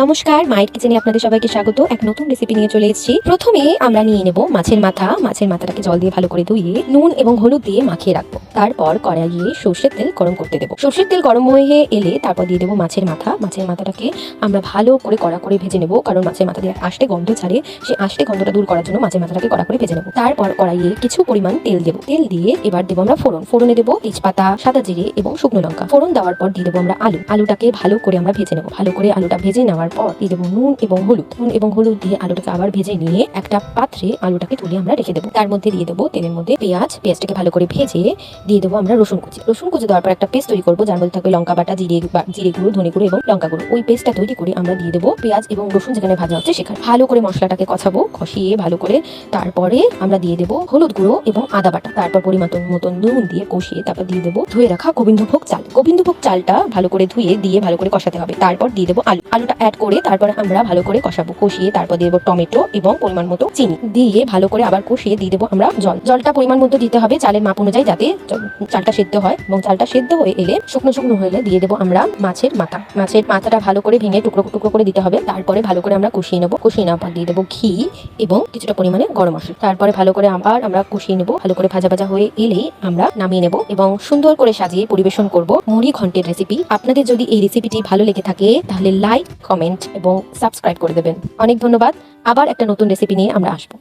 নমস্কার, মায়ের কিচেনে আপনাদের সবাইকে স্বাগত। এক নতুন রেসিপি নিয়ে চলে এসেছি। প্রথমে আমরা নিয়ে নেব মাছের মাথা। মাছের মাথাটাকে জল দিয়ে ভালো করে ধুয়ে নুন এবং হলুদ দিয়ে মাখিয়ে রাখব। তারপর কড়াইয়ে সর্ষের তেল গরম করতে দেবো। সর্ষের তেল গরম হয়ে এলে তারপর দিয়ে দেবো মাছের মাথা। মাছের মাথাটাকে আমরা ভালো করে কড়া করে ভেজে নেব, কারণ মাছের মাথা দিয়ে আষ্টে গন্ধ ছাড়ে। সেই আষ্টে গন্ধটা দূর করার জন্য মাছের মাথাটাকে কড়া করে ভেজে নেব। তারপর কড়াইয়ে কিছু পরিমাণ তেল দেবো। তেল দিয়ে এবার দেবো আমরা ফোড়ন। ফোড়নে দেবো তেজপাতা, সাদা জিরে এবং শুকনো লঙ্কা। ফোড়ন দেওয়ার পর দিয়ে দেবো আমরা আলু। আলুটাকে ভালো করে আমরা ভেজে নেব। ভালো করে আলুটা ভেজে নেওয়ার পর দিয়ে দেবো নুন এবং হলুদ। নুন এবং হলুদ দিয়ে আলুটাকে আবার ভেজে নিয়ে একটা পাত্রে আলুটাকে তুলে আমরা রেখে দেবো। তার মধ্যে দিয়ে দেবো তেলের মধ্যে পেঁয়াজ। পেঁয়াজটাকে ভালো করে ভেজে দিয়ে দেবো আমরা রসুন কুচি। রসুন কুচি দেওয়ার পর একটা পেস্ট তৈরি করব, যার মধ্যে থাকবে লঙ্কা বাটা, জিরে জিরে গুঁড়ো, ধনে গুঁড়ো এবং লঙ্কা গুঁড়ো। ওই পেস্টটা তৈরি করে আমরা দিয়ে দেবো পেঁয়াজ এবং রসুন যেখানে ভাজা হচ্ছে সেখানে। ভালো করে মশলাটাকে কষাবো, কষিয়ে ভালো করে। তারপরে আমরা দিয়ে দেবো হলুদ গুঁড়ো এবং আদা বাটা। তারপর পরিমাণ মতন নুন দিয়ে কষিয়ে তারপর দিয়ে দেবো ধুয়ে রাখা গোবিন্দভোগ চাল। গোবিন্দভোগ চালটা ভালো করে ধুয়ে দিয়ে ভালো করে কষাতে হবে। তারপর দিয়ে দেবো আলু। আলুটা করে তারপর আমরা ভালো করে কষাবো, কষিয়ে তারপর দিয়ে দেবো টমেটো এবং পরিমাণ মতো চিনি। দিয়ে ভালো করে আবার কষিয়ে দিয়ে দেবো আমরা জল। জলটা পরিমাণ মতো দিতে হবে চালের মাপ অনুযায়ী যাতে চালটা সেদ্ধ হয় এবং চালটা সেদ্ধ হয়ে এলে শুকনো শুকনো হলে দিয়ে দেবো আমরা মাছের মাথা। মাছের মাথাটা ভালো করে ভেঙে টুকরো টুকরো করে দিতে হবে। তারপরে ভালো করে আমরা কষিয়ে নেব। কষিয়ে নেওয়ার পর দিয়ে দেবো ঘি এবং কিছুটা পরিমাণে গরম মশলা। তারপরে ভালো করে আবার আমরা কষিয়ে নেব। ভালো করে ভাজা ভাজা হয়ে এলেই আমরা নামিয়ে নেব এবং সুন্দর করে সাজিয়ে পরিবেশন করব মুড়ি ঘন্টের রেসিপি আপনাদের যদি এই রেসিপিটি ভালো লেগে থাকে তাহলে লাইক কমেন্ট এবং সাবস্ক্রাইব করে দেবেন। অনেক ধন্যবাদ। আবার একটা নতুন রেসিপি নিয়ে আমরা আসব।